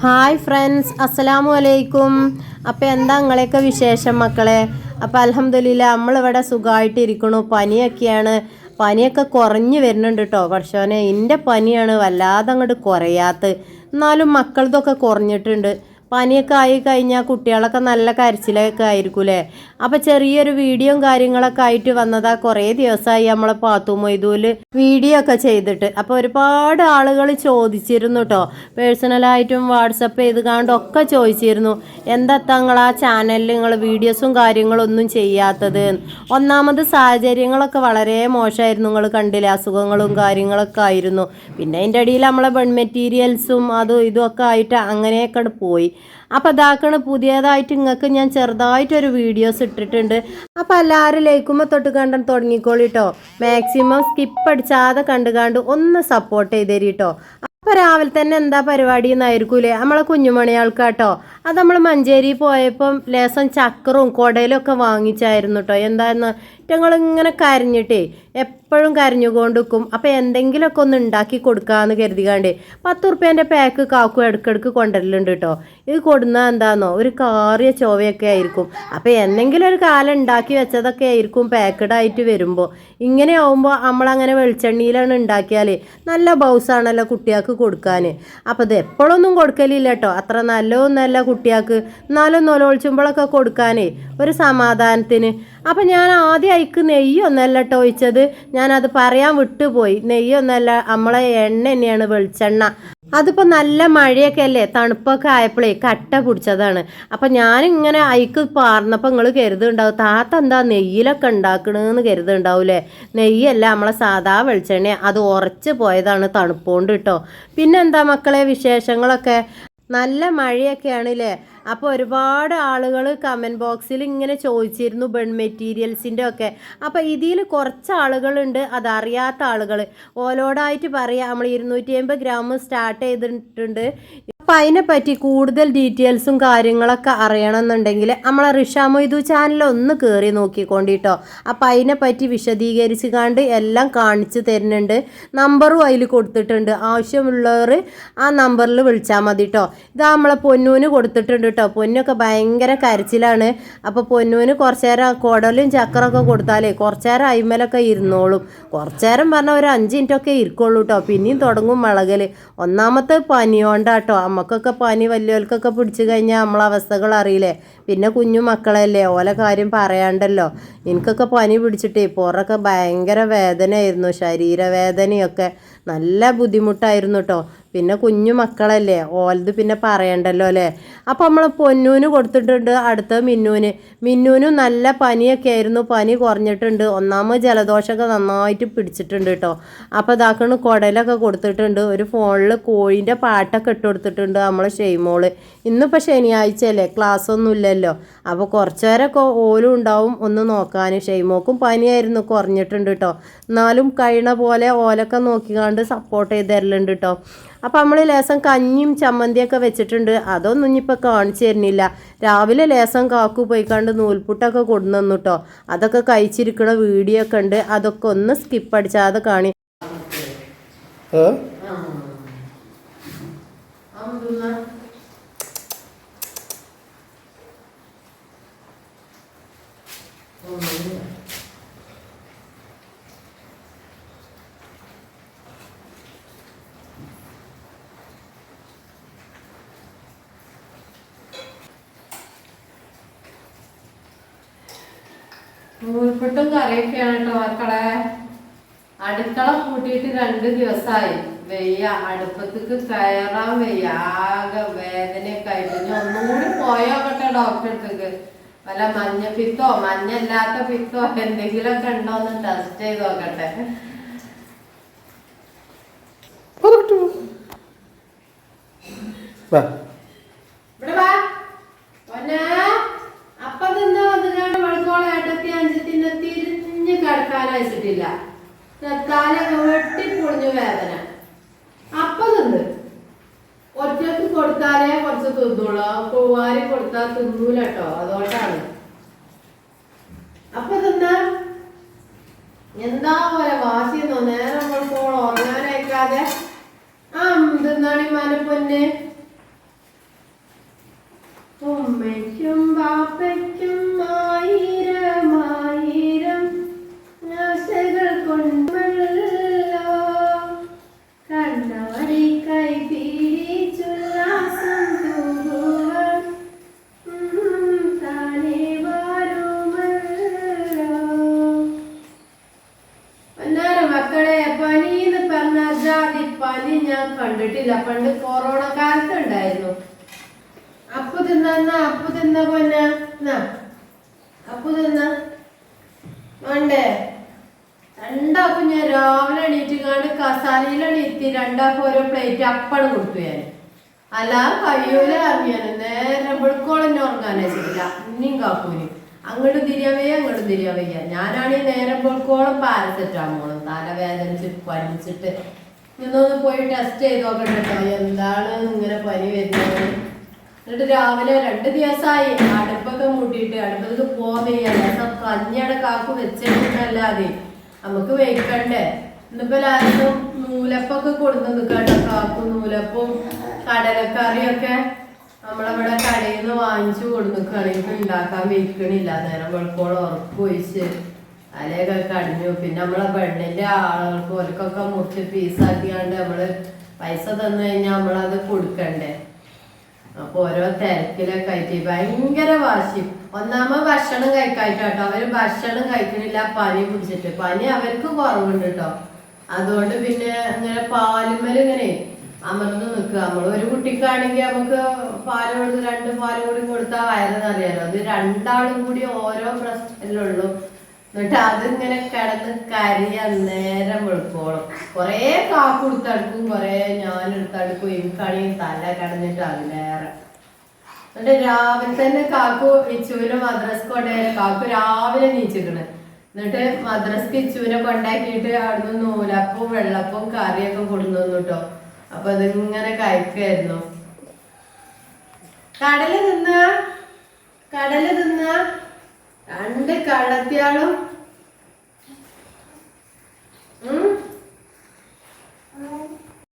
Hi friends അസ്സലാമു അലൈക്കും അപ്പോൾ എന്താ നിങ്ങളെയൊക്കെ വിശേഷം മക്കളെ? അപ്പോൾ അലഹമ്മദില്ല നമ്മളിവിടെ സുഖമായിട്ട് ഇരിക്കണു പനിയൊക്കെയാണ്. പനിയൊക്കെ കുറഞ്ഞു വരുന്നുണ്ട് കേട്ടോ പക്ഷേ എന്റെ പനിയാണ് വല്ലാതെ അങ്ങോട്ട് കുറയാത്ത എന്നാലും മക്കളതൊക്കെ കുറഞ്ഞിട്ടുണ്ട്. പനിയൊക്കെ ആയി കഴിഞ്ഞാൽ കുട്ടികളൊക്കെ നല്ല കരച്ചിലൊക്കെ ആയിരിക്കൂലേ? അപ്പോൾ ചെറിയൊരു വീഡിയോയും കാര്യങ്ങളൊക്കെ ആയിട്ട് വന്നതാ കുറേ ദിവസമായി നമ്മളെ പാത്തു മൊയ്തൂൽ വീഡിയോ ഒക്കെ ചെയ്തിട്ട്. അപ്പോൾ ഒരുപാട് ആളുകൾ ചോദിച്ചിരുന്നു കേട്ടോ പേഴ്സണലായിട്ടും വാട്സപ്പ് ചെയ്ത് കാണ്ടൊക്കെ ചോദിച്ചിരുന്നു. എന്താ തങ്ങൾ ആ ചാനലിൽ നിങ്ങൾ വീഡിയോസും കാര്യങ്ങളൊന്നും ചെയ്യാത്തത്? ഒന്നാമത് സാഹചര്യങ്ങളൊക്കെ വളരെ മോശമായിരുന്നു നിങ്ങൾ കണ്ടില്ല? അസുഖങ്ങളും കാര്യങ്ങളൊക്കെ ആയിരുന്നു. പിന്നെ അതിന്റെ ഇടയിൽ നമ്മളെ ബൺ മെറ്റീരിയൽസും അതും ഇതും ഒക്കെ ആയിട്ട് അങ്ങനെയൊക്കെ പോയി. അപ്പോൾ അതാക്കണ പുതിയതായിട്ട് നിങ്ങൾക്ക് ഞാൻ ചെറുതായിട്ടൊരു വീഡിയോസ് ഇട്ടിട്ടുണ്ട്. അപ്പോൾ എല്ലാവരും ലൈക്കുമ്പോൾ തൊട്ട് കണ്ടൻ തുടങ്ങിക്കോളിട്ടോ. മാക്സിമം സ്കിപ്പ് അടിച്ചാതെ കണ്ടു കണ്ട് ഒന്ന് സപ്പോർട്ട് ചെയ്തേരിട്ടോ. അപ്പോൾ രാവിലെ തന്നെ എന്താ പരിപാടി എന്നായിരിക്കൂലേ? നമ്മളെ കുഞ്ഞുമണിയാൾക്കാട്ടോ. അത് നമ്മൾ മഞ്ചേരി പോയപ്പം ലേസം ചക്കറും കുടയിലും ഒക്കെ വാങ്ങിച്ചായിരുന്നു കേട്ടോ എന്താന്ന്? ഞങ്ങൾ ഇങ്ങനെ കരഞ്ഞിട്ടേ എപ്പോഴും കരഞ്ഞുകൊണ്ടിരിക്കും അപ്പോൾ എന്തെങ്കിലുമൊക്കെ ഒന്ന് ഉണ്ടാക്കി കൊടുക്കാമെന്ന് കരുതികാണ്ടേ പത്ത് ഉറുപ്പ്യേന്റെ പാക്ക് കാക്കു ഇടയ്ക്കിടയ്ക്ക് കൊണ്ടുവരലുണ്ട് കേട്ടോ ഇത് കൊടുന്ന എന്താണെന്നോ ഒരു കാറിയ ചോവയൊക്കെ ആയിരിക്കും. അപ്പോൾ എന്തെങ്കിലും ഒരു കാലം ഉണ്ടാക്കി വെച്ചതൊക്കെ ആയിരിക്കും പാക്കഡ് ആയിട്ട് വരുമ്പോൾ ഇങ്ങനെ ആവുമ്പോൾ നമ്മളങ്ങനെ വെളിച്ചെണ്ണയിലാണ് ഉണ്ടാക്കിയാൽ നല്ല ബൗസാണല്ലോ കുട്ടികൾക്ക് കൊടുക്കാൻ അപ്പോൾ ഇത് എപ്പോഴൊന്നും കൊടുക്കലില്ല കേട്ടോ അത്ര നല്ലതൊന്നല്ല കുട്ടികൾക്ക് എന്നാലും നൊലൊളിച്ചുമ്പോഴൊക്കെ കൊടുക്കാനേ ഒരു സമാധാനത്തിന്. അപ്പം ഞാൻ ആദ്യം അയക്ക് നെയ്യൊന്നല്ല കേട്ടോ ഒഴിച്ചത്. ഞാനത് പറയാൻ വിട്ടുപോയി. നെയ്യൊന്നല്ല നമ്മളെ എണ്ണ തന്നെയാണ് വെളിച്ചെണ്ണ. അതിപ്പോൾ നല്ല മഴയൊക്കെ അല്ലേ? തണുപ്പൊക്കെ ആയപ്പോഴേ കട്ട പിടിച്ചതാണ്. അപ്പം ഞാനിങ്ങനെ അയക്ക് പാർന്നപ്പോൾ നിങ്ങൾ കരുതുണ്ടാവും താത്ത എന്താ നെയ്യിലൊക്കെ ഉണ്ടാക്കണമെന്ന് കരുതുണ്ടാവൂലേ? നെയ്യല്ല നമ്മളെ സാധാ വെളിച്ചെണ്ണ അത് ഉറച്ച് പോയതാണ് തണുപ്പോണ്ട് കേട്ടോ പിന്നെന്താ മക്കളെ വിശേഷങ്ങളൊക്കെ? നല്ല മഴയൊക്കെയാണ് അല്ലേ അപ്പോൾ ഒരുപാട് ആളുകൾ കമന്റ് ബോക്സിൽ ഇങ്ങനെ ചോദിച്ചിരുന്നു ബൺ മെറ്റീരിയൽസിന്റെ ഒക്കെ. അപ്പോൾ ഇതിൽ കുറച്ച് ആളുകളുണ്ട് അതറിയാത്ത ആളുകൾ ഓലോടായിട്ട് പറയാം നമ്മൾ ഇരുന്നൂറ്റി അമ്പത് ഗ്രാം സ്റ്റാർട്ട് ചെയ്തിട്ടുണ്ട്. അപ്പം അതിനെപ്പറ്റി കൂടുതൽ ഡീറ്റെയിൽസും കാര്യങ്ങളൊക്കെ അറിയണമെന്നുണ്ടെങ്കിൽ നമ്മളെ റിഷ മൊയ്തു ചാനൽ ഒന്ന് കയറി നോക്കിക്കൊണ്ടിട്ടോ. അപ്പം അതിനെപ്പറ്റി വിശദീകരിച്ച് കണ്ട് എല്ലാം കാണിച്ചു തരുന്നുണ്ട്. നമ്പറും അതിൽ കൊടുത്തിട്ടുണ്ട്. ആവശ്യമുള്ളവർ ആ നമ്പറിൽ വിളിച്ചാൽ മതി കേട്ടോ ഇത് നമ്മളെ പൊന്നൂന് കൊടുത്തിട്ടുണ്ട് കേട്ടോ പൊന്നൊക്കെ ഭയങ്കര കരച്ചിലാണ്. അപ്പോൾ പൊന്നൂന് കുറച്ച് നേരം കുടലും ചക്കറൊക്കെ കൊടുത്താലേ കുറച്ച് നേരം അയിമലൊക്കെ ഇരുന്നോളും. കുറച്ച് നേരം പറഞ്ഞാൽ ഒരു അഞ്ച് മിനിറ്റൊക്കെ ഇരിക്കുള്ളൂ കേട്ടോ പിന്നെയും തുടങ്ങും മുളകൽ ഒന്നാമത്തെ പനിയോണ്ടാട്ടോ നമുക്കൊക്കെ പനി വലിയവർക്കൊക്കെ പിടിച്ചു കഴിഞ്ഞാൽ നമ്മളെ അവസ്ഥകൾ അറിയില്ലേ? പിന്നെ കുഞ്ഞു മക്കളല്ലേ? ഓലെ കാര്യം പറയാണ്ടല്ലോ. എനിക്കൊക്കെ പനി പിടിച്ചിട്ടേ പുറമൊക്കെ ഭയങ്കര വേദനയായിരുന്നു. ശരീരവേദനയൊക്കെ നല്ല ബുദ്ധിമുട്ടായിരുന്നു കേട്ടോ പിന്നെ കുഞ്ഞു മക്കളല്ലേ ഓലത് പിന്നെ പറയണ്ടല്ലോ അല്ലേ? അപ്പോൾ നമ്മൾ പൊന്നൂന് കൊടുത്തിട്ടുണ്ട് അടുത്ത മിന്നൂന്. മിന്നൂനും നല്ല പനിയൊക്കെ ആയിരുന്നു പനി കുറഞ്ഞിട്ടുണ്ട്. ഒന്നാമത് ജലദോഷമൊക്കെ നന്നായിട്ട് പിടിച്ചിട്ടുണ്ട് കേട്ടോ. അപ്പോൾ ഇതാക്കണ് കുടലൊക്കെ കൊടുത്തിട്ടുണ്ട്. ഒരു ഫോണിൽ കോഴിന്റെ പാട്ടൊക്കെ ഇട്ട് കൊടുത്തിട്ടുണ്ട് നമ്മളെ ഷെയ്മോൾ. ഇന്നിപ്പോൾ ക്ലാസ് ഒന്നും ഇല്ലല്ലോ. അപ്പോൾ കുറച്ച് ഓലും ഉണ്ടാവും ഒന്ന് നോക്കാൻ ഷെയ്മോക്കും പനിയായിരുന്നു കുറഞ്ഞിട്ടുണ്ട് കേട്ടോ. എന്നാലും കഴിയണ പോലെ ഓലൊക്കെ നോക്കിക്കാണ്ട് സപ്പോർട്ട് ചെയ്ത് തരലുണ്ട് കേട്ടോ. അപ്പോൾ നമ്മൾ ലേസം കഞ്ഞിയും ചമ്മന്തിയൊക്കെ വെച്ചിട്ടുണ്ട്. അതൊന്നും ഇനിയിപ്പോൾ കാണിച്ചു തരുന്നില്ല. രാവിലെ ലേസം കാക്കു പോയിക്കാണ്ട് നൂൽപുട്ടൊക്കെ കൊണ്ടുവന്നു കേട്ടോ അതൊക്കെ കഴിച്ചിരിക്കണ വീഡിയോ ഒക്കെ ഉണ്ട്. അതൊക്കെ ഒന്ന് സ്കിപ്പ് അടിച്ചാതെ കാണി ഏ? നൂൽപുട്ടും കറിയൊക്കെയാണ് കേട്ടോ മക്കളെ. അടുക്കള കൂട്ടിയിട്ട് രണ്ട് ദിവസമായി വെയ്യ അടുപ്പത്തേക്ക് കയറാൻ വയ്യ. ആകെ വേദനയൊക്കെ ആയിട്ട് ഇനി ഒന്നുകൂടി പോയോക്കട്ടെ ഡോക്ടറെ അടുത്തേക്ക്? വല്ല മഞ്ഞ പിത്തോ മഞ്ഞല്ലാത്ത പിത്തോ എന്തെങ്കിലുമൊക്കെ ഉണ്ടോന്ന് ടെസ്റ്റ് ചെയ്ത് നോക്കട്ടെ. പറയട്ടു വാ ഇവിടെ വാ പൊന്നെ അപ്പ തിന്ന വന്നുകാണ്ട് വെളുക്കോളം ഏട്ടത്തി അഞ്ചത്തിന്റെ തിരിഞ്ഞ് കിടക്കാൻ വെച്ചിട്ടില്ല വെട്ടി വെട്ടിപ്പൊളിഞ്ഞു വേദന. അപ്പതുണ്ട് ഒറ്റയ്ക്ക് കൊടുത്താലേ കുറച്ച് തിന്നുള്ളൂ പൂവാരി കൊടുത്താൽ തിന്നൂല കേട്ടോ അതുകൊണ്ടാണ്. അപ്പൊ തിന്ന. എന്താ പോലെ വാശിന്നോ നേരം കൊടുക്കോളോ ഉറങ്ങാനേക്കാതെ ആ തിന്നാണി ഉമ്മയ്ക്കും ജാതി പനി ഞാൻ കണ്ടിട്ടില്ല. പണ്ട് കൊറോണ കാലത്ത് ഉണ്ടായിരുന്നു അപ്പു തിന്ന അപ്പു തിന്ന പൊന്ന അപ്പു തിന്ന. വേണ്ടേ? രണ്ടാക്കും ഞാൻ രാവിലെ എണീറ്റ് കണ്ട് കസാലയിലാണ് എണീറ്റി രണ്ടാക്കും ഓരോ പ്ലേറ്റ് അപ്പണം കൊടുത്തു ഞാൻ. അല്ല കയ്യൂല അറിയാനും നേരെ വെളുക്കോളന്നെ വെച്ചിട്ടില്ല ഇനിയും കാപ്പൂര് അങ്ങോട്ട് തിരിയാവയ്യ അങ്ങോട്ട് തിരിയാവയ്യ ഞാനാണെങ്കിൽ നേരം വെളുക്കോളം പാരസെറ്റാമോളും. തലവേദനിച്ചിട്ട് പനിച്ചിട്ട് ഇന്നൊന്ന് പോയി ടെസ്റ്റ് ചെയ്ത് നോക്കട്ടെ കേട്ടോ എന്താണ് ഇങ്ങനെ പനി വരുന്നത്? എന്നിട്ട് രാവിലെ രണ്ട് ദിവസമായി അടുപ്പൊക്കെ മൂട്ടിയിട്ട് അടുപ്പത്തേക്ക് പോകാൻ വയ്യല്ല കഞ്ഞിയുടെ കാക്കു വെച്ചിട്ടുണ്ടല്ലാതെ. നമുക്ക് വെക്കണ്ടേ ഇന്നിപ്പോ ലാസ്റ്റ് നൂലപ്പൊക്കെ കൊടുത്ത് നിൽക്കട്ടോ കാക്കു നൂലപ്പും കടലക്കറിയൊക്കെ. നമ്മളവിടെ കടയിൽ നിന്ന് വാങ്ങിച്ചു കൊടുന്നിക്കാണ് ഇപ്പൊ ഉണ്ടാക്കാൻ വെക്കണില്ല നേരം ഉറപ്പ് ഉറപ്പൊഴിച്ച് തലയൊക്കെ കടിഞ്ഞു. പിന്നെ നമ്മളെ പെണ്ണിന്റെ ആളുകൾക്ക് ഓർക്കൊക്കെ മുറിച്ച് പീസാക്കിയാണ്ട് നമ്മൾ പൈസ തന്നു കഴിഞ്ഞാൽ നമ്മളത് കൊടുക്കണ്ടേ? അപ്പൊ ഓരോ തിരക്കിലൊക്കെ ആയിട്ട് ഭയങ്കര വാശി. ഒന്നാമത് ഭക്ഷണം കഴിക്കായിട്ടോ അവർ ഭക്ഷണം കഴിക്കണില്ല പനി പിടിച്ചിട്ട്. പനി അവർക്ക് കുറവുണ്ട് കേട്ടോ അതുകൊണ്ട് പിന്നെ ഇങ്ങനെ പാലുമ്മൽ ഇങ്ങനെ അമർന്ന് നിൽക്കുക. നമ്മൾ ഒരു കുട്ടിക്കാണെങ്കിൽ നമുക്ക് പാൽ കൊടുത്ത് രണ്ട് പാൽ കൂടി കൊടുത്താൽ വയറെന്നറിയാലോ അത് രണ്ടാളും കൂടി ഓരോ പ്രശ്നത്തിലുള്ളൂ. എന്നിട്ട് അതിങ്ങനെ കിടന്ന് കരിയ നേരം വെളുക്കോളും. കൊറേ കാപ്പെടുത്തടുക്കും കൊറേ ഞാനെടുത്തടുക്കും എനിക്കാണെങ്കിൽ തല കടഞ്ഞിട്ട് അതിലേറെ എന്നിട്ട് രാവിലെ തന്നെ കാക്കു ഇച്ചുവിനെ മദ്രസ് കൊണ്ടുപോയ കാക്കു രാവിലെ നീച്ചിക്കണ്. എന്നിട്ട് മദ്രസ്ക്ക് ഇച്ചുവിനെ കൊണ്ടാക്കിയിട്ട് അവിടുന്ന് നൂലപ്പവും വെള്ളപ്പവും കറിയൊക്കെ കൊടുന്നു കേട്ടോ അപ്പൊ അതിങ്ങനെ കഴിക്കായിരുന്നു. കടൽ തിന്ന? കടൽ തിന്ന? രണ്ട് കടത്തിയാളും